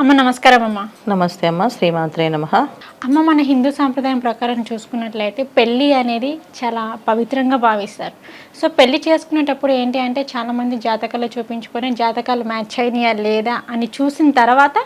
అమ్మ నమస్కారం అమ్మ. నమస్తే అమ్మ శ్రీమాత్రే నమ. అమ్మ మన హిందూ సాంప్రదాయం ప్రకారం చూసుకున్నట్లయితే పెళ్ళి అనేది చాలా పవిత్రంగా భావిస్తారు. సో పెళ్ళి చేసుకునేటప్పుడు ఏంటి అంటే చాలామంది జాతకాలు చూపించుకొని జాతకాలు మ్యాచ్ అయినాయా లేదా అని చూసిన తర్వాత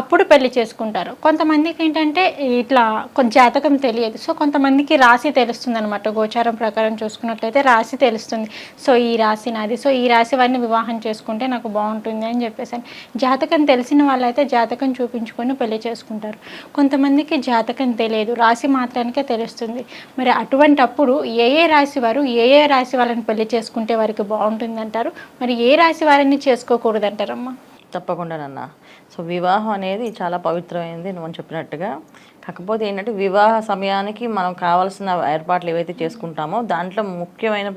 అప్పుడు పెళ్ళి చేసుకుంటారు. కొంతమందికి ఏంటంటే ఇట్లా కొంత జాతకం తెలియదు. సో కొంతమందికి రాశి తెలుస్తుంది అనమాట గోచారం ప్రకారం చూసుకున్నట్లయితే రాశి తెలుస్తుంది. సో ఈ రాశి నాది. సో ఈ రాశి వారిని వివాహం చేసుకుంటే నాకు బాగుంటుంది అని చెప్పేసి. జాతకం తెలిసిన వాళ్ళైతే జాతకం చూపించుకొని పెళ్ళి చేసుకుంటారు. కొంతమందికి జాతకం తెలియదు రాశి మాత్రానికే తెలుస్తుంది. మరి అటువంటి అప్పుడు ఏ ఏ రాశి వారు ఏ ఏ రాశి వాళ్ళని పెళ్ళి చేసుకుంటే వారికి బాగుంటుంది అంటారు మరి ఏ రాశి వారిని చేసుకోకూడదు అంటారమ్మా తప్పకుండా సో వివాహం అనేది చాలా పవిత్రమైనది నువ్వు చెప్పినట్టుగా. కాకపోతే ఏంటంటే వివాహ సమయానికి మనం కావాల్సిన ఏర్పాట్లు ఏవైతే చేసుకుంటామో దాంట్లో ముఖ్యమైన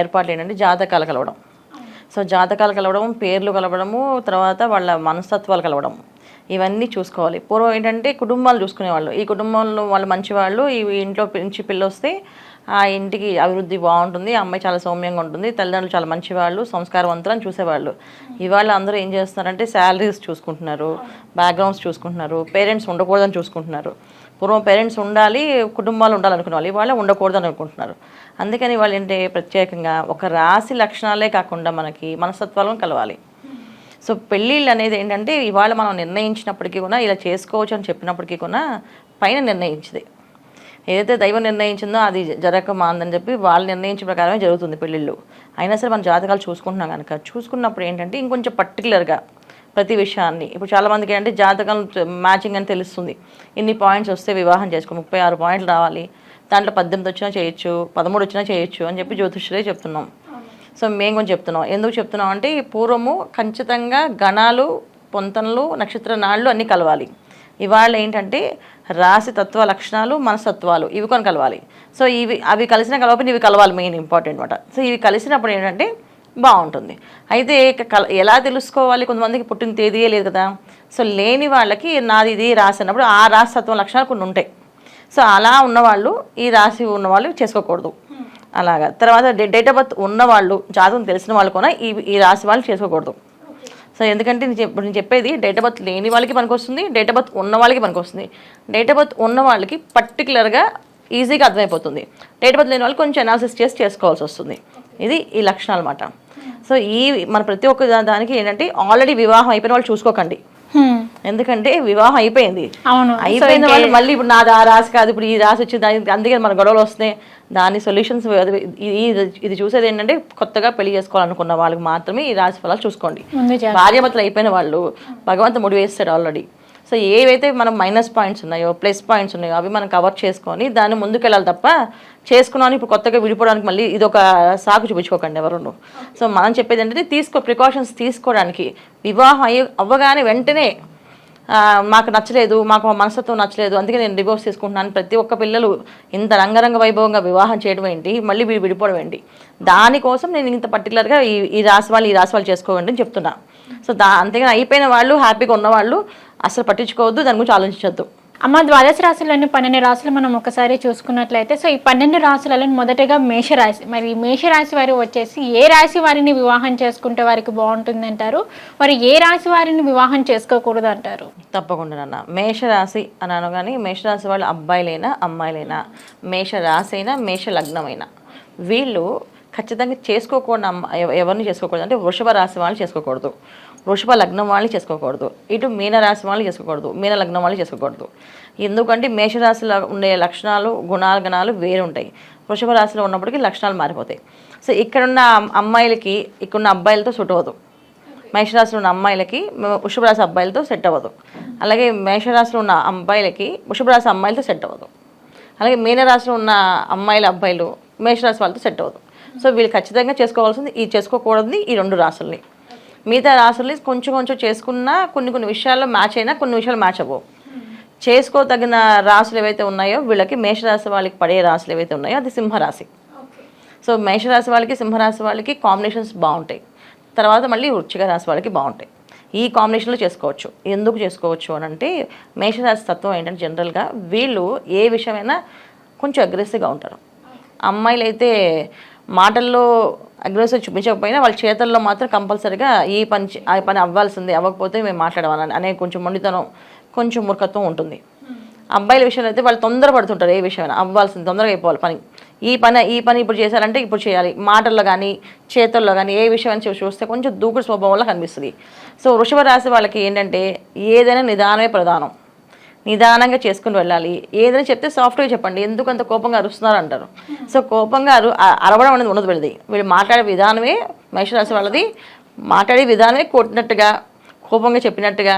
ఏర్పాట్లు ఏంటంటే జాతకాలు కలవడం సో జాతకాలు కలవడం పేర్లు కలవడము తర్వాత వాళ్ళ మనస్తత్వాలు కలవడం ఇవన్నీ చూసుకోవాలి. పూర్వం ఏంటంటే కుటుంబాలు చూసుకునేవాళ్ళు. ఈ కుటుంబంలో వాళ్ళు మంచివాళ్ళు ఈ ఇంట్లో నుంచి పిల్ల వస్తే ఆ ఇంటికి అభివృద్ధి బాగుంటుంది ఆ అమ్మాయి చాలా సౌమ్యంగా ఉంటుంది తల్లిదండ్రులు చాలా మంచివాళ్ళు సంస్కారవంతులు అని చూసేవాళ్ళు. ఇవాళ అందరూ ఏం చేస్తున్నారంటే శాలరీస్ చూసుకుంటున్నారు బ్యాక్గ్రౌండ్స్ చూసుకుంటున్నారు పేరెంట్స్ ఉండకూడదని చూసుకుంటున్నారు. పూర్వం పేరెంట్స్ ఉండాలి కుటుంబాలు ఉండాలనుకునే వాళ్ళు ఇవాళ ఉండకూడదని అనుకుంటున్నారు. అందుకని వాళ్ళు ఏంటి ప్రత్యేకంగా ఒక రాశి లక్షణాలే కాకుండా మనకి మనస్తత్వాలను కలవాలి. సో పెళ్ళిళ్ళు అనేది ఏంటంటే ఇవాళ మనం నిర్ణయించినప్పటికీ కూడా ఇలా చేసుకోవచ్చు అని చెప్పినప్పటికీ కూడా పైన నిర్ణయించింది. ఏదైతే దైవం నిర్ణయించిందో అది జరగక మాందని చెప్పి వాళ్ళు నిర్ణయించిన ప్రకారమే జరుగుతుంది పెళ్ళిళ్ళు. అయినా సరే మన జాతకాలు చూసుకుంటున్నాం కనుక చూసుకున్నప్పుడు ఏంటంటే ఇంకొంచెం పర్టికులర్గా ప్రతి విషయాన్ని. ఇప్పుడు చాలామందికి ఏంటంటే జాతకం మ్యాచింగ్ అని తెలుస్తుంది. ఇన్ని పాయింట్స్ వస్తే వివాహం చేసుకో ముప్పై ఆరు పాయింట్లు రావాలి. దాంట్లో పద్దెనిమిది వచ్చినా చేయొచ్చు పదమూడు వచ్చినా చేయొచ్చు అని చెప్పి జ్యోతిష్యులే చెప్తున్నాం. సో మేము కొంచెం చెప్తున్నాం. ఎందుకు చెప్తున్నాం అంటే ఈ పూర్వము ఖచ్చితంగా గణాలు పొంతనలు నక్షత్ర నాళ్ళు అన్నీ కలవాలి. ఇవాళ ఏంటంటే రాశి తత్వ లక్షణాలు మనస్తత్వాలు ఇవి కొన్ని కలవాలి. సో ఇవి అవి కలిసిన కలవకపోతే ఇవి కలవాలి మెయిన్ ఇంపార్టెంట్ అనమాట సో ఇవి కలిసినప్పుడు ఏంటంటే బాగుంటుంది. అయితే కల ఎలా తెలుసుకోవాలి? కొంతమందికి పుట్టిన తేదీయే లేదు కదా. సో లేని వాళ్ళకి నాది ఇది రాసి అన్నప్పుడు ఆ రాశి తత్వం లక్షణాలు కొన్ని ఉంటాయి. సో అలా ఉన్నవాళ్ళు ఈ రాశి ఉన్నవాళ్ళు చేసుకోకూడదు. అలాగా. తర్వాత డేట్ ఆఫ్ బర్త్ ఉన్నవాళ్ళు జాతకం తెలిసిన వాళ్ళు కూడా ఈ ఈ రాశి వాళ్ళు చేసుకోకూడదు. సో ఎందుకంటే నేను నేను చెప్పేది డేట్ ఆఫ్ బర్త్ లేని వాళ్ళకి పనికొస్తుంది డేట్ ఆఫ్ బర్త్ ఉన్న వాళ్ళకి పనికొస్తుంది. డేట్ ఆఫ్ బర్త్ ఉన్న వాళ్ళకి పర్టికులర్గా ఈజీగా అర్థమైపోతుంది. డేట్ ఆఫ్ బర్త్ లేని వాళ్ళు కొంచెం అనాలిసిస్ చేసి చేసుకోవాల్సి వస్తుంది. ఇది ఈ లక్షణాలు అన్నమాట. సో ఈ మన ప్రతి ఒక్క దానికి ఏంటంటే ఆల్రెడీ వివాహం అయిపోయిన వాళ్ళు చూసుకోకండి. ఎందుకంటే వివాహం అయిపోయింది. అవును. అయిపోయిన వాళ్ళు మళ్ళీ ఇప్పుడు నాది ఆ రాశి కాదు ఇప్పుడు ఈ రాశి వచ్చింది దాని- అందుకే మన గొడవలు వస్తున్నాయి. దాని సొల్యూషన్స్ ఇది చూసేది ఏంటంటే కొత్తగా పెళ్ళి చేసుకోవాలనుకున్న వాళ్ళకి మాత్రమే ఈ రాశి ఫలాలు చూసుకోండి. భార్యాభర్తలు అయిపోయిన వాళ్ళు భగవంతు ముడి వేస్తాడు ఆల్రెడీ సో ఏవైతే మనం మైనస్ పాయింట్స్ ఉన్నాయో ప్లస్ పాయింట్స్ ఉన్నాయో అవి మనం కవర్ చేసుకొని దాన్ని ముందుకెళ్ళాలి తప్ప చేసుకున్నాను ఇప్పుడు కొత్తగా విడిపోవడానికి మళ్ళీ ఇది ఒక సాకు చూపించుకోకండి ఎవరు సో మనం చెప్పేది ఏంటంటే తీసుకో ప్రికాషన్స్ తీసుకోవడానికి. వివాహం అయ్యి అవ్వగానే వెంటనే మాకు నచ్చలేదు మాకు మా నచ్చలేదు అందుకే నేను డివోర్స్ తీసుకుంటున్నాను ప్రతి ఒక్క పిల్లలు ఇంత రంగరంగ వైభవంగా వివాహం చేయడం ఏంటి? మళ్ళీ వీడు విడిపోవడం ఏంటి? దానికోసం నేను ఇంత పర్టికులర్గా ఈ ఈ రాశి వాళ్ళు ఈ రాశి వాళ్ళు చేసుకోవండి అని చెప్తున్నా. సో దా అంతేగాని అయిపోయిన వాళ్ళు హ్యాపీగా ఉన్నవాళ్ళు అసలు పట్టించుకోవద్దు దాని గురించి ఆలోచించొద్దు. అమ్మ ద్వాదశ రాశుల్లోని పన్నెండు రాశులు మనం ఒకసారి చూసుకున్నట్లయితే సో ఈ పన్నెండు రాశులలో మొదటగా మేషరాశి మరి ఈ మేషరాశి వారు వచ్చేసి ఏ రాశి వారిని వివాహం చేసుకుంటే వారికి బాగుంటుంది అంటారు మరి ఏ రాశి వారిని వివాహం చేసుకోకూడదు అంటారు తప్పకుండా నాన్న. మేషరాశి అని అనగానే మేషరాశి వాళ్ళు అబ్బాయిలైనా అమ్మాయిలైనా మేషరాశి అయినా మేష లగ్నమైనా వీళ్ళు ఖచ్చితంగా చేసుకోకూడదు అమ్మ ఎవ- ఎవరిని చేసుకోకూడదు. అంటే వృషభ రాశి వాళ్ళు చేసుకోకూడదు. వృషభ లగ్నం వాళ్ళు చేసుకోకూడదు. ఇటు మీనరాశి వాళ్ళు చేసుకోకూడదు. మీన లగ్నం వాళ్ళు చేసుకోకూడదు. ఎందుకంటే మేషరాశిలో ఉండే లక్షణాలు గుణాలు గణాలు వేరు ఉంటాయి వృషభ రాశిలో ఉన్నప్పటికీ లక్షణాలు మారిపోతాయి. సో ఇక్కడున్న అమ్మాయిలకి ఇక్కడున్న అబ్బాయిలతో సుట్ అవ్వదు. మేషరాశిలో ఉన్న అమ్మాయిలకి వృషభరాశి అబ్బాయిలతో సెట్ అవ్వదు. అలాగే మేషరాశిలో ఉన్న అబ్బాయిలకి వృషభరాశి అమ్మాయిలతో సెట్ అవ్వదు. అలాగే మీనరాశిలో ఉన్న అమ్మాయిల అబ్బాయిలు మేషరాశి వాళ్ళతో సెట్ అవ్వదు. సో వీళ్ళు ఖచ్చితంగా చేసుకోవాల్సింది ఈ చేసుకోకూడదు ఈ రెండు రాశుల్ని. మిగతా రాశుల్ని కొంచెం కొంచెం చేసుకున్నా కొన్ని కొన్ని విషయాల్లో మ్యాచ్ అయినా కొన్ని విషయాలు మ్యాచ్ అవ్వవు. చేసుకోదగిన రాశులు ఏవైతే ఉన్నాయో వీళ్ళకి మేషరాశి వాళ్ళకి పడే రాశులు ఏవైతే ఉన్నాయో అది సింహరాశి. సో మేషరాశి వాళ్ళకి సింహరాశి వాళ్ళకి కాంబినేషన్స్ బాగుంటాయి. తర్వాత మళ్ళీ వృచ్చిక రాశి వాళ్ళకి బాగుంటాయి. ఈ కాంబినేషన్లో చేసుకోవచ్చు. ఎందుకు చేసుకోవచ్చు అని అంటే మేషరాశి తత్వం ఏంటంటే జనరల్గా వీళ్ళు ఏ విషయమైనా కొంచెం అగ్రెసివ్గా ఉంటారు. అమ్మాయిలు అయితే మాటల్లో అగ్రెసివ్ చూపించకపోయినా వాళ్ళ చేతల్లో మాత్రం కంపల్సరీగా ఈ పని ఆ పని అవ్వాల్సిందే. అవ్వకపోతే మేము మాట్లాడమని అనే కొంచెం మొండితనం కొంచెం మూర్ఖత్వం ఉంటుంది. అబ్బాయిల విషయంలో అయితే వాళ్ళు తొందరపడుతుంటారు ఏ విషయమైనా. అవ్వాల్సింది తొందరగా అయిపోవాలి పని. ఈ పని ఈ పని ఇప్పుడు చేశారంటే ఇప్పుడు చేయాలి. మాటల్లో కానీ చేతుల్లో కానీ ఏ విషయం చూస్తే కొంచెం దూకుడు స్వభావంలో కనిపిస్తుంది. సో వృషభ రాశి వాళ్ళకి ఏంటంటే ఏదైనా నిదానమే ప్రధానం. నిదానంగా చేసుకుని వెళ్ళాలి. ఏదైనా చెప్తే సాఫ్ట్గా చెప్పండి. ఎందుకు అంత కోపంగా అరుస్తున్నారు అంటారు. సో కోపంగా అరు అరవడం అనేది ఉండదు వీళ్ళది. వీళ్ళు మాట్లాడే విధానమే మేషరాశి వాళ్ళది. మాట్లాడే విధానమే కొట్టినట్టుగా కోపంగా చెప్పినట్టుగా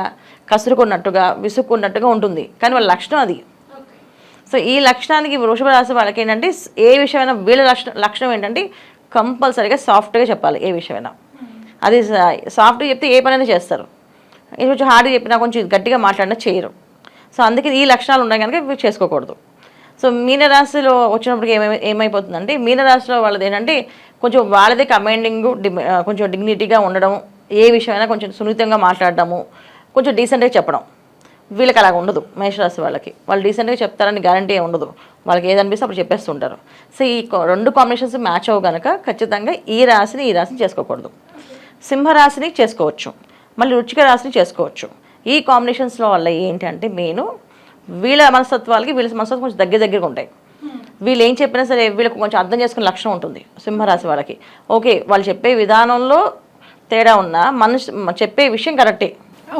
కసురుకున్నట్టుగా విసుక్కున్నట్టుగా ఉంటుంది. కానీ వాళ్ళ లక్షణం అది. సో ఈ లక్షణానికి వృషభ రాశి వాళ్ళకి ఏంటంటే ఏ విషయమైనా వీళ్ళ లక్షణం లక్షణం ఏంటంటే కంపల్సరీగా సాఫ్ట్గా చెప్పాలి. ఏ విషయమైనా. అది సాఫ్ట్గా చెప్తే ఏ పనైనా చేస్తారు. ఇది కొంచెం హార్డ్గా చెప్పినా కొంచెం గట్టిగా మాట్లాడినా చేయరు. సో అందుకే ఈ లక్షణాలు ఉన్నాయి కనుక ఇవి చేసుకోకూడదు. సో మీనరాశిలో వచ్చినప్పటికి ఏమై ఏమైపోతుందంటే మీనరాశిలో వాళ్ళది ఏంటంటే కొంచెం వాళ్ళదే కమాండింగ్ కొంచెం డిగ్నిటీగా ఉండడం ఏ విషయమైనా కొంచెం సున్నితంగా మాట్లాడడము కొంచెం డీసెంట్గా చెప్పడం. వీళ్ళకి అలాగ ఉండదు మేషరాశి వాళ్ళకి. వాళ్ళు డీసెంట్గా చెప్తారని గ్యారంటీ ఉండదు. వాళ్ళకి ఏదనిపిస్తే అప్పుడు చెప్పేస్తుంటారు. సో ఈ రెండు కాంబినేషన్స్ మ్యాచ్ అవ్వ కనుక ఖచ్చితంగా ఈ రాశిని ఈ రాశిని చేసుకోకూడదు. సింహరాశిని చేసుకోవచ్చు. మళ్ళీ రుచిక రాశిని చేసుకోవచ్చు. ఈ కాంబినేషన్స్లో వల్ల ఏంటి అంటే మెయిన్ వీళ్ళ మనస్తత్వాలకి వీళ్ళ మనస్తత్వం కొంచెం దగ్గర దగ్గరగా ఉంటాయి. వీళ్ళు ఏం చెప్పినా సరే వీళ్ళకి కొంచెం అర్థం చేసుకునే లక్షణం ఉంటుంది సింహరాశి వాళ్ళకి. ఓకే వాళ్ళు చెప్పే విధానంలో తేడా ఉన్నా మనిషి చెప్పే విషయం కరెక్టే.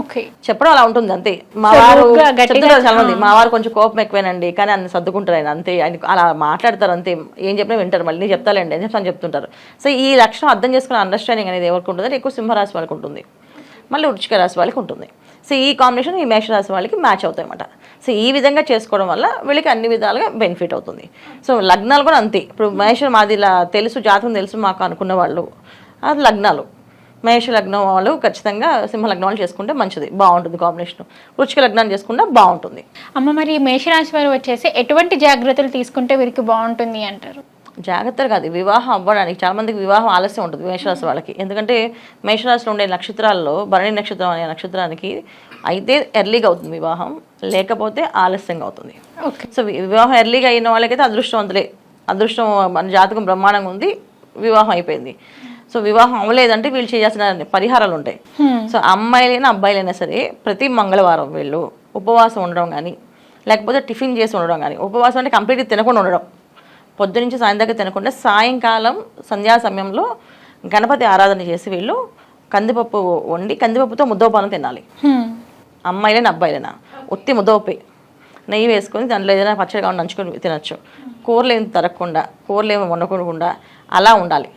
ఓకే. చెప్పడం అలా ఉంటుంది అంతే. మా వారు చెప్తుంటారు చాలా మంది మా వారు కొంచెం కోపం ఎక్కువేనండి కానీ అన్ని సర్దుకుంటారు ఆయన అంతే. ఆయన అలా మాట్లాడతారు అంతే. ఏం చెప్పినా వింటారు మళ్ళీ నేను చెప్తాలేండి అని చెప్తాను చెప్తుంటారు. సో ఈ లక్షణం అర్థం చేసుకునే అండర్స్టాండింగ్ అనేది ఎవరికి ఉంటుంది ఎక్కువ సింహరాశి వాళ్ళకి ఉంటుంది. మళ్ళీ వృచ్చిక రాశి వాళ్ళకి ఉంటుంది. సో ఈ కాంబినేషన్ ఈ మేషరాశి వాళ్ళకి మ్యాచ్ అవుతాయి అన్నమాట సో ఈ విధంగా చేసుకోవడం వల్ల వీళ్ళకి అన్ని విధాలుగా బెనిఫిట్ అవుతుంది. సో లగ్నాలు కూడా అంతే. ఇప్పుడు మేష మాది ఇలా తెలుసు జాతకం తెలుసు మాకు అనుకున్న వాళ్ళు. అది లగ్నాలు. మహేష లగ్నం వాళ్ళు ఖచ్చితంగా సింహ లగ్నం వాళ్ళు చేసుకుంటే మంచిది బాగుంటుంది కాంబినేషన్. రుచిక లగ్నం చేసుకుంటే బాగుంటుంది. అమ్మ మరి మేషరాశి వారు వచ్చేసి ఎటువంటి జాగ్రత్తలు తీసుకుంటే వీరికి బాగుంటుంది అంటారు? జాగ్రత్తలు కాదు. వివాహం అవ్వడానికి చాలా మందికి వివాహం ఆలస్యం ఉంటుంది మేషరాశి వాళ్ళకి. ఎందుకంటే మేషరాశిలో ఉండే నక్షత్రాల్లో భరణి నక్షత్రం అనే నక్షత్రానికి అయితే ఎర్లీగా అవుతుంది వివాహం లేకపోతే ఆలస్యంగా అవుతుంది. ఓకే. సో వివాహం ఎర్లీగా అయిన వాళ్ళకైతే అదృష్టవంతులే. అదృష్టం మన జాతకం బ్రహ్మాండంగా ఉంది వివాహం అయిపోయింది. సో వివాహం అవ్వలేదంటే వీళ్ళు చేయాల్సిన పరిహారాలు ఉంటాయి. సో అమ్మాయిలైనా అబ్బాయిలైనా సరే ప్రతి మంగళవారం వీళ్ళు ఉపవాసం ఉండడం కానీ లేకపోతే టిఫిన్ చేసి ఉండడం కానీ ఉపవాసం అంటే కంప్లీట్గా తినకుండా ఉండడం. పొద్దు నుంచి సాయం దాకా తినకుండా సాయంకాలం సంధ్యా సమయంలో గణపతి ఆరాధన చేసి వీళ్ళు కందిపప్పు వండి కందిపప్పుతో ముద్దోపానం తినాలి. అమ్మాయిలైనా అబ్బాయిలైనా. ఒత్తి ముద్దోపి నెయ్యి వేసుకొని దాంట్లో ఏదైనా పచ్చడి కావాలి నంచుకొని తినచ్చు. కూరలు ఏమి తరగకుండా కూరలు ఏమి వండకుండా అలా ఉండాలి.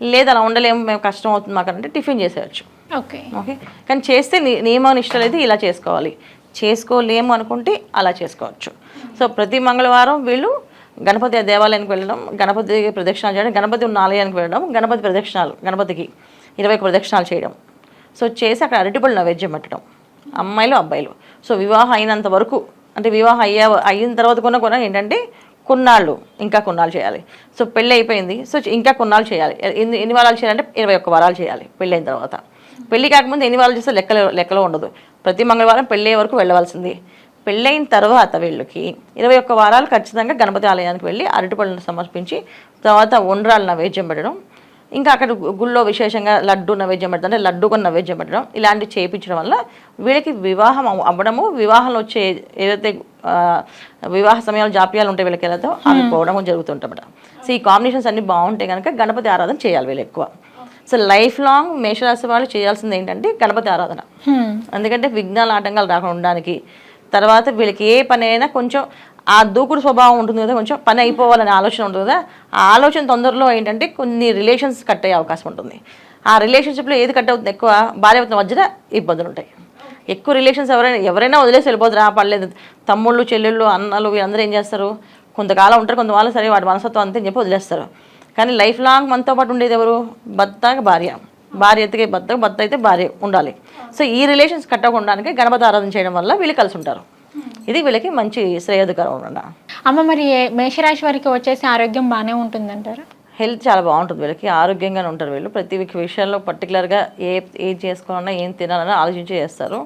లేదు అలా ఉండలేము మేము కష్టం అవుతుంది మాకు అంటే టిఫిన్ చేసేయచ్చు. ఓకే. ఓకే? కానీ చేస్తే నియమ అయితే ఇలా చేసుకోవాలి. చేసుకోలేము అనుకుంటే అలా చేసుకోవచ్చు. సో ప్రతి మంగళవారం వీళ్ళు గణపతి దేవాలయానికి వెళ్ళడం గణపతి ప్రదక్షిణాలు చేయడం గణపతి ఉన్న ఆలయానికి వెళ్ళడం గణపతి ప్రదక్షిణాలు గణపతికి ఇరవై ప్రదక్షిణాలు చేయడం. సో చేసి అక్కడ అరటిపళ్ళు నైవేద్యం పెట్టడం. అమ్మాయిలు అబ్బాయిలు. సో వివాహం అయినంత వరకు అంటే వివాహం అయ్యే అయిన తర్వాత కొన్న కొన ఏంటంటే కొన్నాళ్ళు ఇంకా కొన్నాళ్ళు చేయాలి. సో పెళ్ళి అయిపోయింది. సో ఇంకా కొన్నాళ్ళు చేయాలి. ఎన్ని ఎన్ని వారాలు చేయాలంటే ఇరవై ఒక్క వారాలు చేయాలి పెళ్ళి అయిన తర్వాత. పెళ్ళి కాకముందు ఎన్ని వారాలు చేస్తే లెక్కలో లెక్కలో ఉండదు. ప్రతి మంగళవారం పెళ్ళి అయ్యే వరకు వెళ్ళవలసింది. పెళ్ళైన తర్వాత వీళ్ళకి ఇరవై ఒక్క వారాలు ఖచ్చితంగా గణపతి ఆలయానికి వెళ్ళి అరటిపళ్ళను సమర్పించి తర్వాత ఉండ్రాలు నైవేద్యం పెట్టడం ఇంకా అక్కడ గుళ్ళో విశేషంగా లడ్డు నైవేద్యం పెట్టడం అంటే లడ్డు కొన్ని నైవేద్యం పెట్టడం ఇలాంటివి చేయించడం వల్ల వీళ్ళకి వివాహం అవ- అవ్వడము వివాహంలో వచ్చే ఏదైతే వివాహ సమయంలో జాప్యాలు ఉంటాయి వీళ్ళకి ఏదైతే అవి పోవడం జరుగుతుంటామట సో ఈ కాంబినేషన్స్ అన్ని బాగుంటాయి కనుక గణపతి ఆరాధన చేయాలి వీళ్ళు ఎక్కువ. సో లైఫ్ లాంగ్ మేషరాశి వాళ్ళు చేయాల్సింది ఏంటంటే గణపతి ఆరాధన. ఎందుకంటే విఘ్నాలు ఆటంకాలు రాకుండా ఉండడానికి తర్వాత వీళ్ళకి ఏ పని అయినా కొంచెం ఆ దూకుడు స్వభావం ఉంటుంది కదా కొంచెం పని అయిపోవాలనే ఆలోచన ఉంటుంది కదా ఆ ఆలోచన తొందరలో ఏంటంటే కొన్ని రిలేషన్స్ కట్ అయ్యే అవకాశం ఉంటుంది. ఆ రిలేషన్షిప్లో ఏది కట్ అవుతుంది ఎక్కువ? భార్యాభర్తల మధ్యన ఇబ్బందులు ఉంటాయి. ఎక్కువ రిలేషన్స్ ఎవరైనా ఎవరైనా వదిలేసి వెళ్ళిపోతారు. ఆ పర్లేదు. తమ్ముళ్ళు చెల్లెళ్ళు అన్నలు వీళ్ళందరూ ఏం చేస్తారు? కొంతకాలం ఉంటారు కొంతకాలం సరే వాడి మనసత్వం అంతే అని చెప్పి వదిలేస్తారు. కానీ లైఫ్ లాంగ్ మనతో పాటు ఉండేది ఎవరు? భర్త భార్య. భార్య ఎత్తుకే భర్త భర్త అయితే భార్య ఉండాలి. సో ఈ రిలేషన్స్ కట్టకుండానికి గణపతి ఆరాధన చేయడం వల్ల వీళ్ళు కలిసి ఉంటారు. ఇది వీళ్ళకి మంచి శ్రేయోదకరం అన్నమాట అమ్మ మరి మేషరాశి వారికి వచ్చేసి ఆరోగ్యం బాగానే ఉంటుందంటారా? హెల్త్ చాలా బాగుంటుంది వీళ్ళకి ఆరోగ్యంగానే ఉంటారు వీళ్ళు. ప్రతి ఒక్క విషయాల్లో పర్టికులర్గా ఏ ఏం చేసుకోవాలన్నా ఏం తినాలన్నా ఆలోచించి చేస్తారు.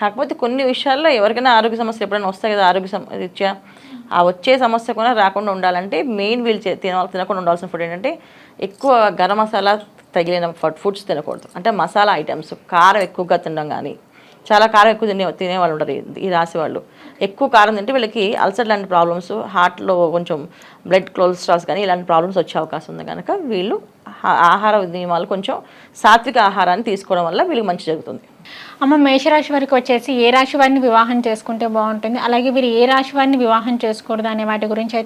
కాకపోతే కొన్ని విషయాల్లో ఎవరికైనా ఆరోగ్య సమస్యలు ఎప్పుడైనా వస్తాయి కదా ఆరోగ్య సమ రీత్యా ఆ వచ్చే సమస్య కూడా రాకుండా ఉండాలంటే మెయిన్ వీళ్ళు చే- తిన తినకుండా ఉండాల్సిన ఫుడ్ ఏంటంటే ఎక్కువ గరం మసాలా తగిలిన ఫుడ్స్ తినకూడదు. అంటే మసాలా ఐటమ్స్ కారం ఎక్కువగా తినడం కానీ చాలా కారం ఎక్కువ తినే తినేవాళ్ళు ఉంటారు ఈ- రాశి వాళ్ళు. ఎక్కువ కారం తింటే వీళ్ళకి అల్సర్ లాంటి ప్రాబ్లమ్స్ హార్ట్లో కొంచెం బ్లడ్ కొలెస్ట్రాల్స్ కానీ ఇలాంటి ప్రాబ్లమ్స్ వచ్చే అవకాశం ఉంది కనుక వీళ్ళు ఆహార నియమాలు కొంచెం సాత్విక ఆహారాన్ని తీసుకోవడం వల్ల వీళ్ళకి మంచి జరుగుతుంది. అమ్మ మేషరాశి వారికి వచ్చేసి ఏ రాశి వారిని వివాహం చేసుకుంటే బాగుంటుంది? అలాగే వీరు ఏ రాశి వారిని వివాహం చేసుకోకూడదు అనే వాటి గురించి అయితే